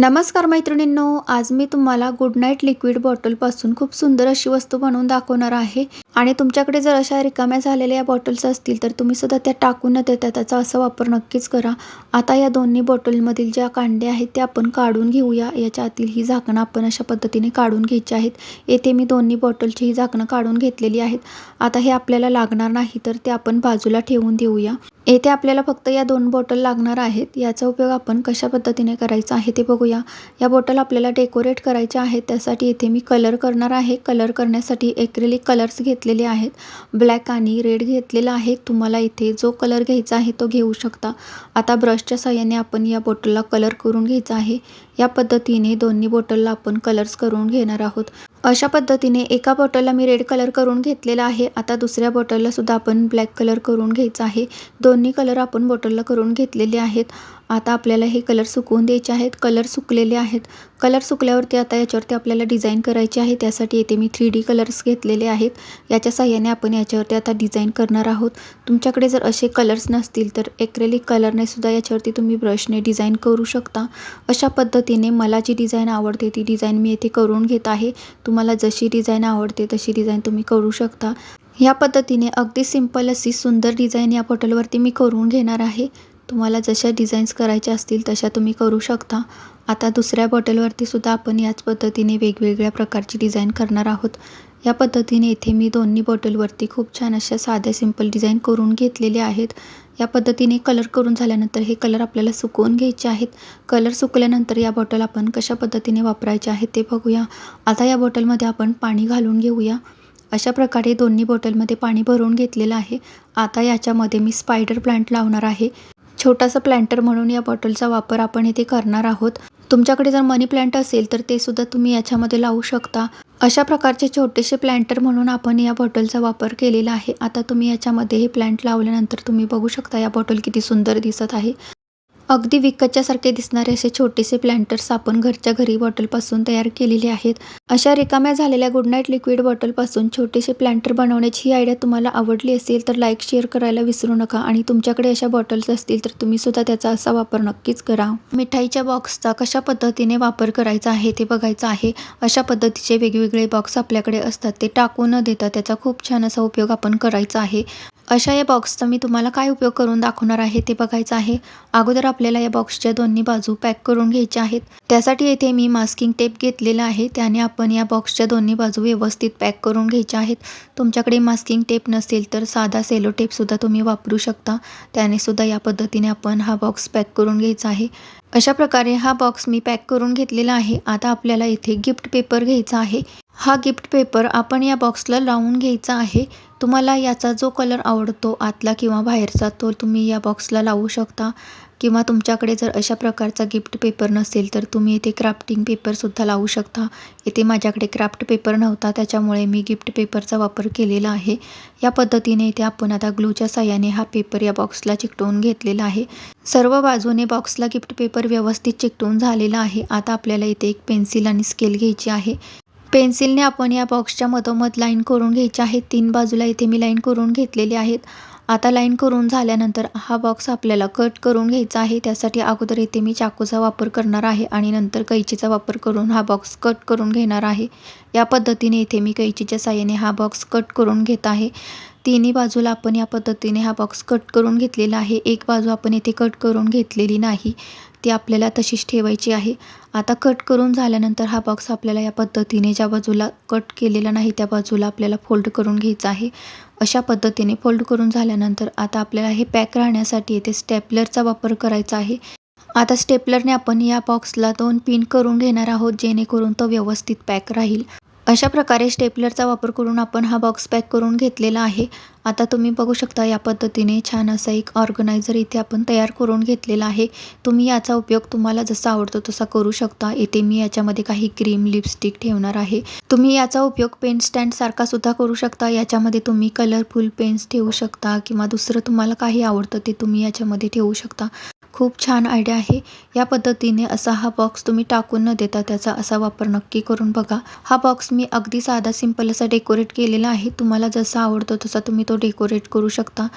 नमस्कार मैत्रिणींनो आज मी तुम्हाला गुड नाईट लिक्विड बॉटलपासून खूप सुंदर अशी वस्तू बनवून दाखवणार आहे. आणि तुमच्याकडे जर अशा रिकाम्या झालेल्या या बॉटल्स असतील तर तुम्ही सुद्धा त्या टाकून न देता त्याचा असा वापर नक्कीच करा. आता या दोन्ही बॉटलमधील ज्या कांड्या आहेत त्या आपण काढून घेऊया. याच्या आतील ही झाकणं आपण अशा पद्धतीने काढून घ्यायची आहेत. येथे मी दोन्ही बॉटलची ही झाकणं काढून घेतलेली आहेत. आता हे आपल्याला लागणार नाही तर ते आपण बाजूला ठेवून देऊया. येथे आपल्याला फक्त या दोन बॉटल लागणार आहेत. याचा उपयोग आपण कशा पद्धतीने करायचा आहे ते बघूया. या बॉटल आपल्याला डेकोरेट करायच्या आहेत. त्यासाठी येथे मी कलर करणार आहे. कलर करण्यासाठी एक्रेलिक कलर्स घेतलेले आहेत. ब्लॅक आणि रेड घेतलेला आहे. तुम्हाला इथे जो कलर घ्यायचा आहे तो घेऊ शकता. आता ब्रशच्या साह्याने आपण या बॉटलला कलर करून घ्यायचा आहे. या पद्धतीने दोन्ही बॉटलला आपण कलर्स करून घेणार आहोत. अशा पद्धतीने एका बॉटलला मी रेड कलर करून घेतलेला आहे. आता दुसऱ्या बॉटलला सुद्धा आपण ब्लॅक कलर करून घ्यायचा आहे. दोन्ही कलर आपण बॉटलला करून घेतलेले आहेत. आता आपल्याला हे कलर सुकवून द्यायचे आहेत. कलर सुकलेले आहेत. कलर सुकल्यावरती आता याच्यावरती आपल्याला डिझाईन करायची आहे. त्यासाठी येथे मी थ्री डी कलर्स घेतलेले आहेत. याच्या साह्याने आपण याच्यावरती आता डिझाईन करणार आहोत. तुमच्याकडे जर असे कलर्स नसतील तर एक्रेलिक कलरने सुद्धा याच्यावरती तुम्ही ब्रशने डिझाईन करू शकता. अशा पद्धतीने मला जी डिझाईन आवडते ती डिझाईन मी येथे करून घेत आहे. तुम्हाला जशी डिझाईन आवडते तशी डिझाईन तुम्ही करू शकता. ह्या पद्धतीने अगदी सिंपल अशी सुंदर डिझाईन या बॉटलवरती मी करून घेणार आहे. तुम्हाला जशा डिझाईन्स करायच्या असतील तशा तुम्ही करू शकता. आता दुसऱ्या बॉटलवरती सुद्धा आपण याच पद्धतीने वेगवेगळ्या प्रकारची डिझाईन करणार आहोत. या पद्धतीने इथे मी दोन्ही बॉटलवरती खूप छान अशा साध्या सिंपल डिझाईन करून घेतलेल्या आहेत. या पद्धतीने कलर करून झाल्यानंतर हे कलर आपल्याला सुकवून घ्यायचे आहेत. कलर सुकल्यानंतर या बॉटल आपण कशा पद्धतीने वापरायचे आहेत ते बघूया. आता या बॉटलमध्ये आपण पाणी घालून घेऊया. अशा प्रकारे दोन्ही बॉटलमध्ये पाणी भरून घेतलेलं आहे. आता याच्यामध्ये मी स्पायडर प्लांट लावणार आहे. छोटासा प्लांटर म्हणून या बॉटलचा वापर आपण इथे करणार आहोत. तुमच्याकडे जर मनी प्लांट असेल तर ते सुद्धा तुम्ही याच्यामध्ये लावू शकता. अशा प्रकारचे छोटेसे प्लांटर म्हणून आपण या बॉटलचा वापर केलेला आहे. आता तुम्ही याच्यामध्ये हे प्लांट लावल्यानंतर तुम्ही बघू शकता या बॉटल किती सुंदर दिसत आहे. अगदी विकतच्यासारखे दिसणारे असे छोटेसे प्लॅन्टर्स आपण घरच्या घरी बॉटलपासून तयार केलेले आहेत. अशा रिकाम्या झालेल्या गुड नाईट लिक्विड बॉटलपासून छोटेसे प्लॅन्टर बनवण्याची ही आयडिया तुम्हाला आवडली असेल तर लाईक शेअर करायला विसरू नका आणि तुमच्याकडे अशा बॉटल्स असतील तर तुम्ही सुद्धा त्याचा असा वापर नक्कीच करा. मिठाईच्या बॉक्सचा कशा पद्धतीने वापर करायचा आहे ते बघायचं आहे. अशा पद्धतीचे वेगवेगळे बॉक्स आपल्याकडे असतात ते टाकू न देता त्याचा खूप छान असा उपयोग आपण करायचा आहे. अशा या बॉक्सचा मी तुम्हाला काय उपयोग करून दाखवणार आहे ते बघायचं आहे. अगोदर आपल्याला या बॉक्सच्या दोन्ही बाजू पॅक करून घ्यायच्या आहेत. त्यासाठी येथे मी मास्किंग टेप घेतलेला आहे. त्याने आपण या बॉक्सच्या दोन्ही बाजू व्यवस्थित पॅक करून घ्यायच्या आहेत. तुमच्याकडे मास्किंग टेप नसेल तर साधा सेलो टेपसुद्धा तुम्ही वापरू शकता. त्याने सुद्धा या पद्धतीने आपण हा बॉक्स पॅक करून घ्यायचा आहे. अशा प्रकारे हा बॉक्स मी पॅक करून घेतलेला आहे. आता आपल्याला इथे गिफ्ट पेपर घ्यायचा आहे. हा गिफ्ट पेपर आपण या बॉक्सला लावून घ्यायचा आहे. तुम्हाला याचा जो कलर आवडतो आतला किंवा बाहेरचा तो तुम्ही या बॉक्सला लावू शकता. किंवा तुमच्याकडे जर अशा प्रकारचा गिफ्ट पेपर नसेल तर तुम्ही इथे क्राफ्टिंग पेपरसुद्धा लावू शकता. इथे माझ्याकडे क्राफ्ट पेपर नव्हता त्याच्यामुळे मी गिफ्ट पेपरचा वापर केलेला आहे. या पद्धतीने इथे आपण आता ग्लूच्या साह्याने हा पेपर या बॉक्सला चिकटवून घेतलेला आहे. सर्व बाजूने बॉक्सला गिफ्ट पेपर व्यवस्थित चिकटवून झालेला आहे. आता आपल्याला इथे एक पेन्सिल आणि स्केल घ्यायची आहे. पेन्सिलने आपण या बॉक्सच्या मधोमध लाईन करून घ्यायची आहे. तीन बाजूला इथे मी लाईन करून घेतलेली आहेत. आता लाईन करून झाल्यानंतर हा बॉक्स आपल्याला कट करून घ्यायचा आहे. त्यासाठी अगोदर इथे मी चाकूचा वापर करणार आहे आणि नंतर कैचीचा वापर करून हा बॉक्स कट करून घेणार आहे. या पद्धतीने इथे मी कैचीच्या साह्याने हा बॉक्स कट करून घेत आहे. तिन्ही बाजूला आपण या पद्धतीने हा बॉक्स कट करून घेतलेला आहे. एक बाजू आपण इथे कट करून घेतलेली नाही. ती आपल्याला तशीच ठेवायची आहे. आता कट करून झाल्यानंतर हा बॉक्स आपल्याला या पद्धतीने ज्या बाजूला कट केलेला नाही त्या बाजूला आपल्याला फोल्ड करून घ्यायचा आहे. अशा पद्धतीने फोल्ड करून झाल्यानंतर आता आपल्याला हे पॅक राहण्यासाठी येथे स्टेपलरचा वापर करायचा आहे. आता स्टेपलरने आपण या बॉक्सला दोन पिन करून घेणार आहोत जेणेकरून तो व्यवस्थित पॅक राहील. अशा प्रकारे स्टेपलरचा वापर करून आपण हा बॉक्स पॅक करून घेतलेला आहे. आता तुम्ही बघू शकता या पद्धतीने छान असा एक ऑर्गनायझर इथे आपण तयार करून घेतलेला आहे. तुम्ही याचा उपयोग तुम्हाला जसा आवडतो तसा करू शकता. इथे मी याच्यामध्ये काही क्रीम लिपस्टिक ठेवणार आहे. तुम्ही याचा उपयोग पेन स्टँड सारखा सुद्धा करू शकता. याच्यामध्ये तुम्ही कलरफुल पेन्स ठेवू शकता किंवा दुसरं तुम्हाला काही आवडतं ते तुम्ही याच्यामध्ये ठेवू शकता. खूप छान आयडिया आहे. या पद्धतीने असा हा बॉक्स तुम्ही टाकून न देता त्याचा असा वापर नक्की करून बघा. हा बॉक्स मी अगदी साधा सिंपल असा डेकोरेट केलेला आहे. तुम्हाला जसा आवडतो तसा तुम्ही तो डेकोरेट करू शकता.